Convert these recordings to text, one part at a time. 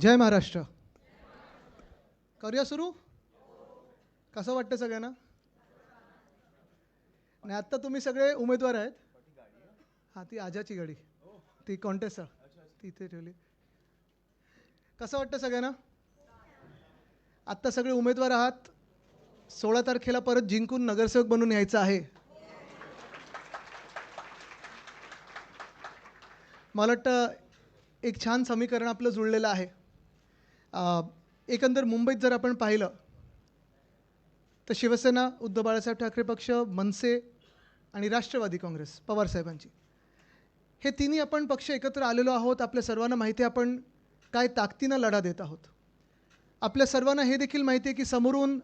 जय महाराष्ट्र. करूया सुरू? कसं वाटतं सगळ्यांना? आणि आत्ता तुम्ही सगळे उमेदवार आहेत. हां ती आजाची गाडी. ती कॉन्टेस्ट ती इथे ठेवली. कसं वाटतं सगळ्यांना? आत्ता सगळे उमेदवार आहात. सोळा तारखेला परत जिंकून नगरसेवक बनून यायचं आहे. मला वाटतं एक छान समीकरण आपलं जुळलेलं आहे. एकंदर मुंबईत जर आपण पाहिलं तर शिवसेना उद्धव बाळासाहेब ठाकरे पक्ष मनसे आणि राष्ट्रवादी काँग्रेस पवारसाहेबांची हे तिन्ही आपण पक्ष एकत्र आलेलो आहोत. आपल्या सर्वांना माहिती आहे आपण काय ताकदीनं लढा देत आहोत. आपल्या सर्वांना हे देखील माहिती आहे की समोरून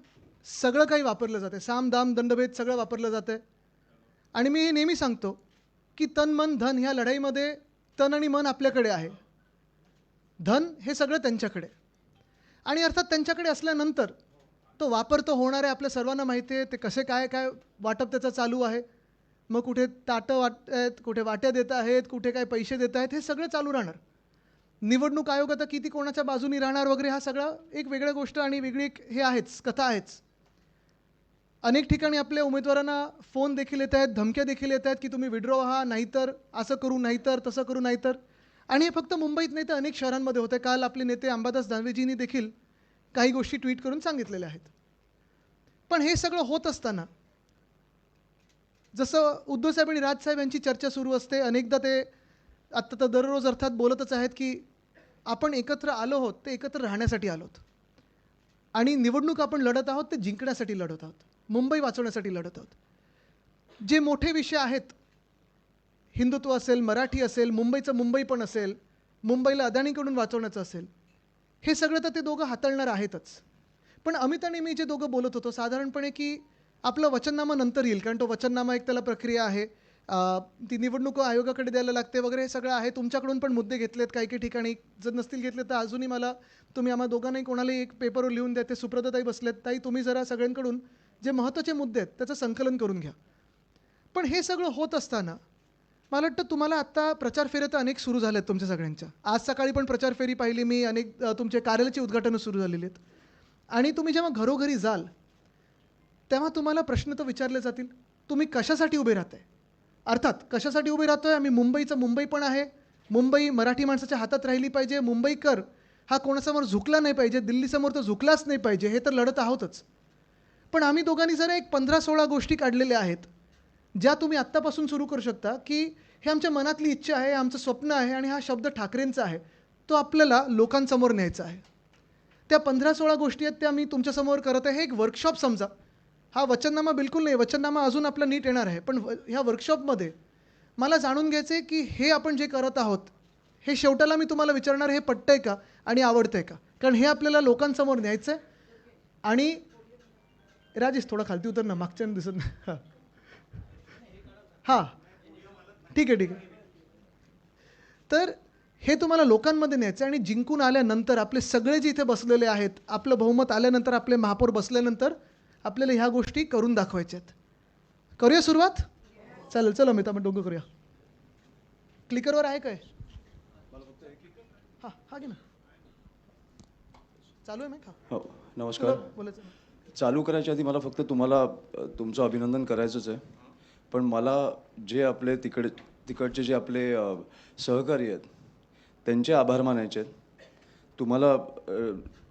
सगळं काही वापरलं जातं साम दाम दंडभेद सगळं वापरलं जातं आहे आणि मी हे नेहमी सांगतो की तन मन धन ह्या लढाईमध्ये तन आणि मन आपल्याकडे आहे. धन हे सगळं त्यांच्याकडे. आणि अर्थात त्यांच्याकडे असल्यानंतर तो वापर तर होणार आहे आपल्या सर्वांना माहिती आहे ते कसे काय काय वाटप त्याचं चालू आहे. मग कुठे ताटं वाट आहेत कुठे वाट्या देत आहेत कुठे काय पैसे देत आहेत हे सगळं चालू राहणार. निवडणूक आयोग आता किती कोणाच्या बाजूनी राहणार वगैरे हा सगळा एक वेगळ्या गोष्ट आणि वेगळी एक हे आहेच कथा आहेच. अनेक ठिकाणी आपल्या उमेदवारांना फोन देखील येत आहेत धमक्या देखील येत आहेत की तुम्ही विड्रॉ व्हा नाहीतर असं करू नाहीतर तसं करू नाहीतर. आणि हे फक्त मुंबईत नाही तर अनेक शहरांमध्ये होते. काल आपले नेते अंबादास दानवेजींनी देखील काही गोष्टी ट्विट करून सांगितलेल्या आहेत. पण हे सगळं होत असताना जसं उद्धवसाहेब आणि राजसाहेब यांची चर्चा सुरू असते. अनेकदा ते आत्ता तर दररोज अर्थात बोलतच आहेत की आपण एकत्र आलो आहोत ते एकत्र राहण्यासाठी आलो आहोत. आणि निवडणूक आपण लढत आहोत ते जिंकण्यासाठी लढत आहोत. मुंबई वाचवण्यासाठी लढत आहोत. जे मोठे विषय आहेत हिंदुत्व असेल मराठी असेल मुंबईचं मुंबई पण असेल मुंबईला अदानीकडून वाचवण्याचं असेल हे सगळं तर ते दोघं हाताळणार आहेतच. पण अमित आणि मी जे दोघं बोलत होतो साधारणपणे की आपलं वचननामा नंतर येईल कारण तो वचननामा एक त्याला प्रक्रिया आहे. ती निवडणूक आयोगाकडे द्यायला लागते वगैरे हे सगळं आहे. तुमच्याकडून पण मुद्दे घेतलेत काही काही ठिकाणी. जर नसतील घेतले तर अजूनही मला तुम्ही आम्हा दोघांनाही कोणालाही एक पेपरवर लिहून द्या. ते सुप्रतताई बसलेत. ताई तुम्ही जरा सगळ्यांकडून जे महत्त्वाचे मुद्दे आहेत त्याचं संकलन करून घ्या. पण हे सगळं होत असताना मला वाटतं तुम्हाला आत्ता प्रचार फेऱ्या तर अनेक सुरू झाल्यात तुमच्या सगळ्यांच्या. आज सकाळी पण प्रचार फेरी पाहिली मी अनेक तुमचे कार्यालयाची उद्घाटनं सुरू झालेली आहेत. आणि तुम्ही जेव्हा घरोघरी जाल तेव्हा तुम्हाला प्रश्न तर विचारले जातील तुम्ही कशासाठी उभे राहताय? अर्थात कशासाठी उभे राहतोय? आम्ही मुंबईचं मुंबई पण आहे. मुंबई मराठी माणसाच्या हातात राहिली पाहिजे. मुंबईकर हा कोणासमोर झुकला नाही पाहिजे. दिल्लीसमोर तर झुकलाच नाही पाहिजे. हे तर लढत आहोतच. पण आम्ही दोघांनी जरा एक पंधरा सोळा गोष्टी काढलेल्या आहेत. ज्या तुम्ही आत्तापासून सुरू करू शकता की हे आमच्या मनातली इच्छा आहे आमचं स्वप्न आहे आणि हा शब्द ठाकरेंचा आहे तो आपल्याला लोकांसमोर न्यायचा आहे. त्या पंधरा सोळा गोष्टी आहेत त्या मी तुमच्यासमोर करत आहे. हे एक वर्कशॉप समजा. हा वचननामा बिलकुल नाही. वचननामा अजून आपला नीट येणार आहे. पण ह्या वर्कशॉपमध्ये मला जाणून घ्यायचं आहे की हे आपण जे करत आहोत हे शेवटाला मी तुम्हाला विचारणार हे पटतंय का आणि आवडतंय का? कारण हे आपल्याला लोकांसमोर न्यायचं आहे आणि राजेश थोडा खालती उतर ना मागच्या दिसत नाही हां. ठीक आहे ठीक आहे. तर हे तुम्हाला लोकांमध्ये न्यायचं आणि जिंकून आल्यानंतर आपले सगळे जे इथे बसलेले आहेत आपलं बहुमत आल्यानंतर आपले महापौर बसल्यानंतर आपल्याला ह्या गोष्टी करून दाखवायच्या आहेत. करूया सुरुवात? चालेल चला मी आपण डोंगर करूया. क्लिकरवर आहे काय? हां हा घे ना. चालू आहे का? हो नमस्कार. बोलायचं चालू. करायच्या आधी मला फक्त तुम्हाला तुमचं अभिनंदन करायचंच आहे. पण मला जे आपले तिकडे तिकडचे जे आपले सहकारी आहेत त्यांचे आभार मानायचे आहेत. तुम्हाला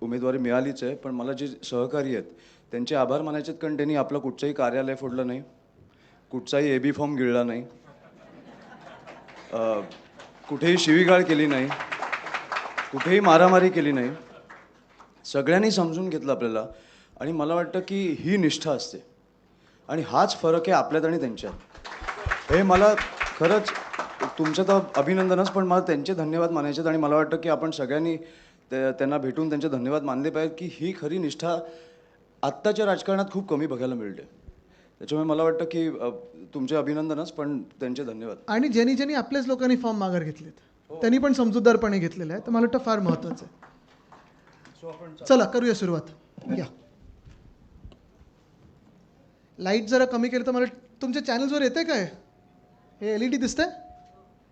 उमेदवारी मिळालीच आहे पण मला जे सहकारी आहेत त्यांचे आभार मानायचे आहेत कारण त्यांनी आपलं कुठचंही कार्यालय फोडलं नाही कुठचाही ए बी फॉर्म गिळला नाही कुठेही शिवीगाळ केली नाही कुठेही मारामारी केली नाही. सगळ्यांनी समजून घेतलं आपल्याला आणि मला वाटतं की ही निष्ठा असते. आणि हाच फरक आहे आपल्यात आणि त्यांच्यात. हे मला खरंच तुमचं तर अभिनंदनच पण मला त्यांचे धन्यवाद मानायचे आहेत आणि मला वाटतं की आपण सगळ्यांनी ते- त्यांना भेटून त्यांचे धन्यवाद मानले पाहिजेत की ही खरी निष्ठा आत्ताच्या राजकारणात खूप कमी बघायला मिळते. त्याच्यामुळे मला वाटतं की तुमचे अभिनंदनच पण त्यांचे धन्यवाद. आणि ज्यांनी ज्यांनी आपल्याच लोकांनी फॉर्म माघार घेतलेत त्यांनी पण समजूतदारपणे घेतलेले आहे तर मला वाटतं फार महत्वाचं आहे. चला करूया सुरुवात. या. लाइट जरा कमी केलं तर मला तुमच्या चॅनल्सवर येते काय? हे एल ई डी दिसतंय?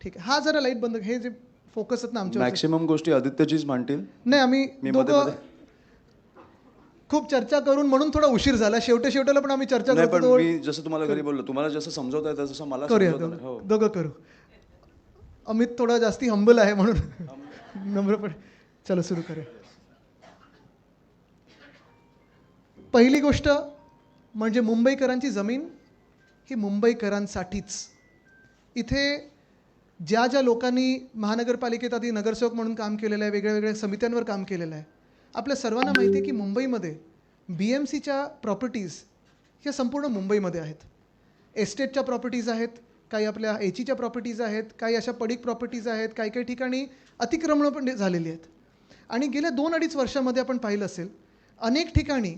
ठीक आहे. हा जरा लाइट बंद हे जे फोकस आहेत ना आमच्या मॅक्सिमम गोष्टी आदित्यजीच मांडतील. नाही आम्ही मी दोघं मध्ये- खूप चर्चा करून म्हणून थोडा उशीर झाला. शेवटे शेवटेला पण आम्ही चर्चा नाही करतो पण तो- मी जसं तुम्हाला घरी बोललो तुम्हाला जसं समजवता येतं तसं मला करूया समजवता नाही. हो. दोघं दोघं करू. अमित थोडा जास्ती हंबल आहे म्हणून. नम्रपणे. चलो सुरू करूया. पहिली गोष्ट म्हणजे मुंबईकरांची जमीन ही मुंबईकरांसाठीच. इथे ज्या ज्या लोकांनी महानगरपालिकेत आधी नगरसेवक म्हणून काम केलेलं आहे वेगळ्या वेगळ्या समित्यांवर काम केलेलं आहे आपल्या सर्वांना माहिती आहे की मुंबईमध्ये बी एम सीच्या प्रॉपर्टीज ह्या संपूर्ण मुंबईमध्ये आहेत. एस्टेटच्या प्रॉपर्टीज आहेत काही आपल्या एचीच्या प्रॉपर्टीज आहेत काही अशा पडीक प्रॉपर्टीज आहेत काही काही ठिकाणी अतिक्रमणं पण झालेली आहेत. आणि गेल्या दोन अडीच वर्षामध्ये आपण पाहिलं असेल अनेक ठिकाणी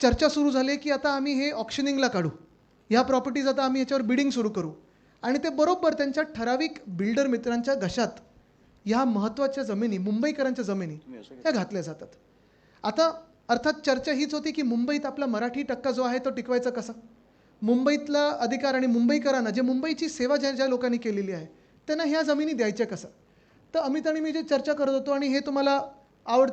चर्चा सुरू झाली की आता आम्ही हे ऑप्शनिंगला काढू. ह्या प्रॉपर्टीज आता आम्ही याच्यावर बिडिंग सुरू करू. आणि ते बरोबर त्यांच्या ठराविक बिल्डर मित्रांच्या घशात ह्या महत्त्वाच्या जमिनी मुंबईकरांच्या जमिनी ह्या घातल्या जातात. आता अर्थात चर्चा हीच होती की मुंबईत आपला मराठी टक्का जो आहे तो टिकवायचा कसा? मुंबईतला अधिकार आणि मुंबईकरांना जे मुंबईची सेवा ज्या ज्या लोकांनी केलेली आहे त्यांना ह्या जमिनी द्यायच्या कसं? तर अमित आणि मी जे चर्चा करत होतो आणि हे तुम्हाला आवड